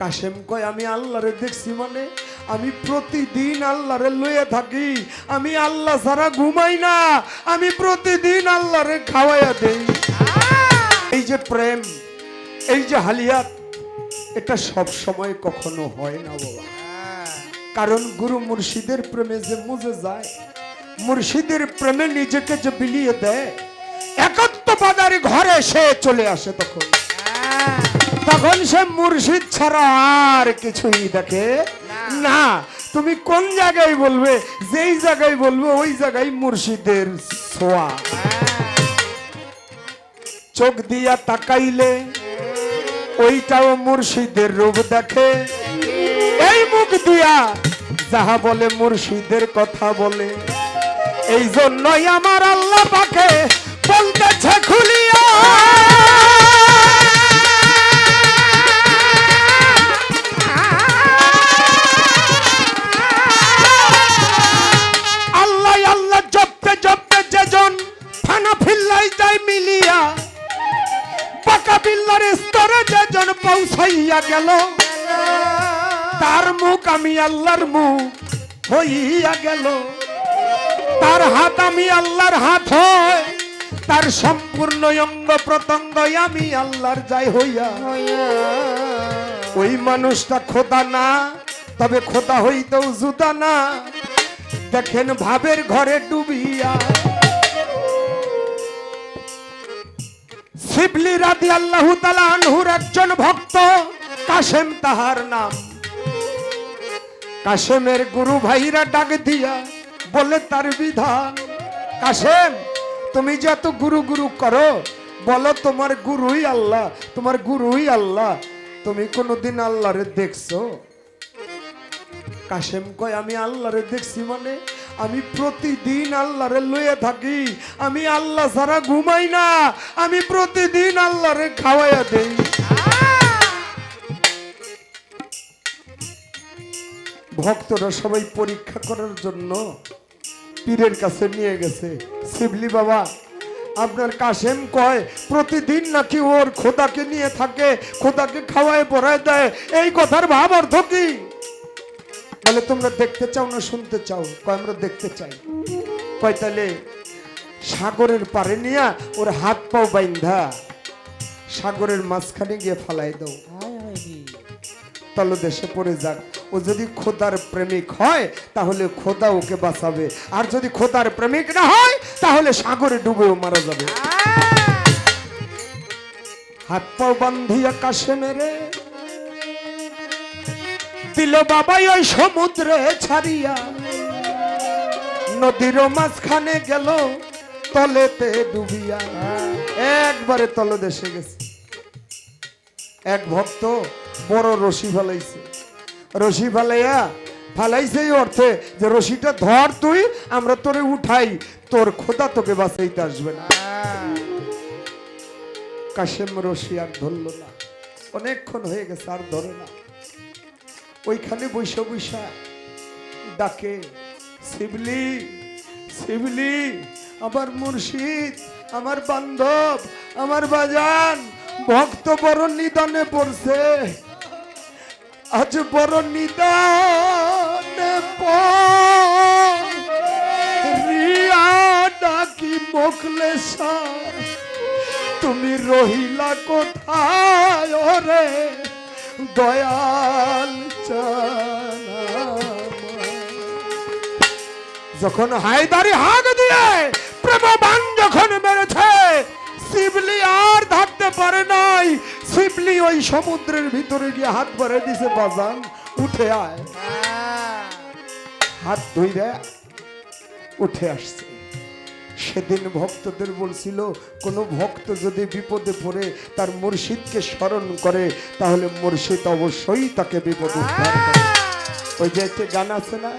কাশেম কয় আমি আল্লাহরে দেখছি মানে আমি প্রতিদিন আল্লাহরে লয়ে থাকি আমি আল্লাহ ছাড়া ঘুমাই না আমি প্রতিদিন আল্লাহরে খাওয়াইয়া দেই। এই যে প্রেম এই যে হালিয়াত এটা সব সময় কখনো হয় না বাবা। কারণ গুরু মুর্শিদের প্রেমে যে মুজে যায় মুর্শিদের প্রেমে নিজেকে যে বিলিয়ে দেয় একত্ববাদারি ঘরে সে চলে আসে তখন। তখন সে মুর্শিদ ছাড়া আর কিছুই দেখে না। তুমি কোন জায়গায় বলবে? যেই জায়গায় বলবে ওই জায়গায় মুর্শিদের ছোঁয়া। চোখ দিয়া তাকাইলে ওইটাও মুর্শিদের রূপ দেখে। এই মুখ দিয়া যাহা বলে মুর্শিদের কথা বলে। এই জন্যই আমার আল্লাহ পাকে বলতেছে খুলিয়া যেজন পৌঁছাইয়া গেল, তার মুখ আমি আল্লাহর মুখ হইয়া গেল। তার হাত আমি আল্লাহর হাত হয়, তার সম্পূর্ণ অঙ্গ প্রত্যঙ্গ আমি আল্লাহর যাই হইয়া। ওই মানুষটা খোদা না, তবে খোদা হইতেও জুতা না। দেখেন ভাবের ঘরে ডুবিয়া শিবলি রাদি আল্লাহ আনহুর একজন ভক্ত, কাশেম তাহার নাম। কাশেমের গুরু ভাইরা ডাক দিয়া বলে তার বিধান। কাশেম, তুমি যে এত গুরু গুরু করো, বলো তোমার গুরুই আল্লাহ, তোমার গুরুই আল্লাহ। তুমি কোনোদিন আল্লাহরে দেখছ? কাশেম কয়, আমি আল্লাহরে দেখছি মানে আমি প্রতিদিন আল্লাহরে লয়ে থাকি, আমি আল্লাহ ছাড়া ঘুমাই না, আমি প্রতিদিন আল্লাহরে খাওয়াইয়া দেই। ভক্তরা সবাই পরীক্ষা করার জন্য পীরের কাছে নিয়ে গেছে। শিবলি বাবা, আপনার কাশেম কয়, প্রতিদিন নাকি ওর খোদাকে নিয়ে থাকে, খোদাকে খাওয়ায় পড়ায় দেয়, এই কথার ভাব অর্থ কি? বলে তোমরা দেখতে চাও না শুনতে চাও? কয় আমরা দেখতে চাই। কয় তাহলে সাগরের পারে নিয়া ওর হাত পাও বাইন্ধা। সাগরের মাঝখানে গিয়ে ফালাই দাও। তলদেশে পড়ে যাক। ও যদি খোদার প্রেমিক হয় তাহলে খোদা ওকে বাঁচাবে। আর যদি খোদার প্রেমিক না হয় তাহলে সাগরে ডুবেও মারা যাবে। হাত পাও বান্ধিয়া কাশে মেরে দিল বাবাই ওই সমুদ্রে ছাড়িয়া। নদীর মাঝখানে গেল, তলেতে ডুবিয়া। একবারে তলদেশে গেছে। এক ভক্ত বড় রশি ফেলাইছে। রশি ফেলাইয়া ফেলাইছে এই অর্থে যে রশিটা ধর তুই, আমরা তোরে উঠাই, তোর খোদা তোকে বাঁচাইতে আসবে না। কাশেম রশি আর ধরল না। অনেকক্ষণ হয়ে গেছে, আর ধরে না। ওইখানে বৈশা বৈশা ডাকে, শিবলি শিবলি, আমার মুর্শিদ, আমার বান্ধব, আমার বাজান, ভক্ত বড় নিদানে পড়ছে। আজ বড় নিদানে রিয়া ডাকি তুমি রহিলা কোথায় দয়াল চানা যখন হায়দারি হাগ দিয়ে প্রেমবান যখন মেরেছে শিবলি আর ধরতে পারে নাই। শিবলি ওই সমুদ্রের ভিতরে গিয়ে হাত ভরে দিছে বাজান উঠে আয়। হাত ধুইরে উঠে আসছে। সেদিন ভক্তদের বলছিল কোনো ভক্ত যদি বিপদে পড়ে তার মুর্শিদকে স্মরণ করে তাহলে মুর্শিদ অবশ্যই তাকে বিপদে উদ্ধার করে ওই যে একটা গান আছে না?